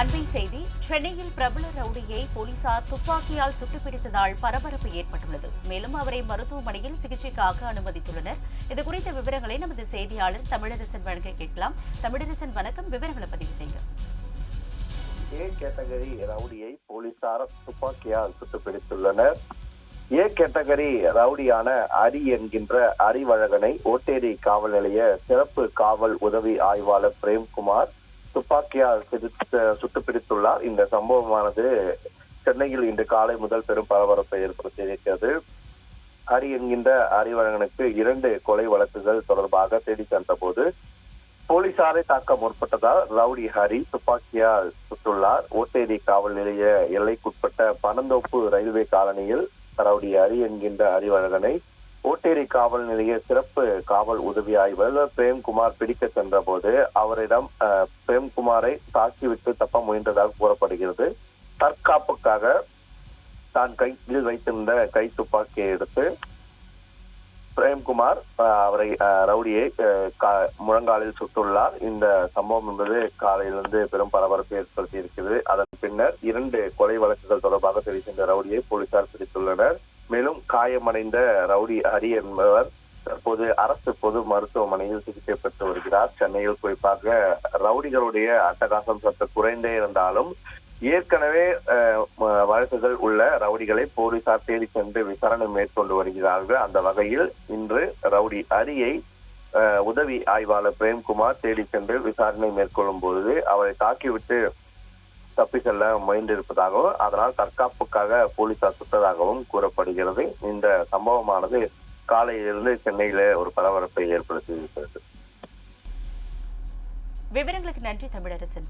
அண்மை செய்தி சென்னையில் பிரபல ரவுடியை போலீசார் துப்பாக்கியால் சுட்டுப்பிடித்ததால் பரபரப்பு ஏற்பட்டுள்ளது. மேலும் அவரை மருத்துவமனையில் சிகிச்சைக்காக அனுமதித்துள்ளனர். இதுகுறித்த விவரங்களை நமது செய்தியாளர் தமிழரசன் வழங்க கேட்கலாம். தமிழரசன் வணக்கம். விவரங்களை பதிவு செய்யுங்க. ஏ கேட்டகரி ரவுடியை போலீசார் துப்பாக்கியால் சுட்டுப்பிடித்துள்ளனர். ஏ கேட்டகரி ரவுடியான அரி என்கின்ற அறிவழகனை ஓட்டேரி காவல் நிலைய சிறப்பு காவல் உதவி ஆய்வாளர் பிரேம்குமார் துப்பாக்கியால் சுட்டு பிடித்துள்ளார் இந்த சம்பவமானது சென்னையில் இன்று காலை முதல் பெரும் பரபரப்பை ஏற்படுத்தியிருக்கிறது. ஹரி என்கின்ற அறிவழகனுக்கு இரண்டு கொலை வழக்குகள் தொடர்பாக தேடி சென்றபோது போலீசாரை தாக்க முற்பட்டதால் ரவுடி ஹரி துப்பாக்கியால் சுட்டுள்ளார். ஓட்டேரி காவல் நிலைய எல்லைக்குட்பட்ட பனந்தோப்பு ரயில்வே காலனியில் ரவுடி ஹரி என்கின்ற அறிவழகனை ஓட்டேரி காவல் நிலைய சிறப்பு காவல் உதவி ஆய்வாளர் பிரேம்குமார் பிடிக்க சென்ற போது அவரிடம் அஹ், பிரேம்குமாரை தாக்கிவிட்டு தப்ப முயன்றதாக கூறப்படுகிறது. தற்காப்புக்காக தான் கையில் வைத்திருந்த கை துப்பாக்கியை எடுத்து பிரேம்குமார் அஹ், அவரை ரவுடியை கா- முழங்காலில் சுட்டுள்ளார். இந்த சம்பவம் என்பது காலையிலிருந்து பெரும் பரபரப்பை ஏற்படுத்தி இருக்கிறது அதன் பின்னர் இரண்டு கொலை வழக்குகள் தொடர்பாக தெரிவிக்கின்ற ரவுடியை போலீசார் பிடித்துள்ளனர். மேலும் காயமடைந்த ரவுடி ஹரி என்பவர் தற்போது அரசு பொது மருத்துவமனையில் சிகிச்சை பெற்று வருகிறார். சென்னையில் குறிப்பாக ரவுடிகளுடைய அட்டகாசம் சற்று குறைந்தே இருந்தாலும் ஏற்கனவே வழக்குகள் உள்ள ரவுடிகளை போலீசார் தேடி சென்று விசாரணை மேற்கொண்டு வருகிறார்கள். அந்த வகையில் இன்று ரவுடி அரியை உதவி ஆய்வாளர் பிரேம்குமார் தேடி சென்று விசாரணை மேற்கொள்ளும் பொழுது அவரை தாக்கிவிட்டு தப்பி செல்ல முயன்றிருப்பதாகவும் அதனால் தற்காப்புக்காக போலீசார் சுட்டதாகவும் கூறப்படுகிறது. இந்த சம்பவமானது காலையிலிருந்து சென்னையில ஒரு பரபரப்பை ஏற்படுத்தி இருக்கிறது. விவரங்களுக்கு நன்றி தமிழரசன்.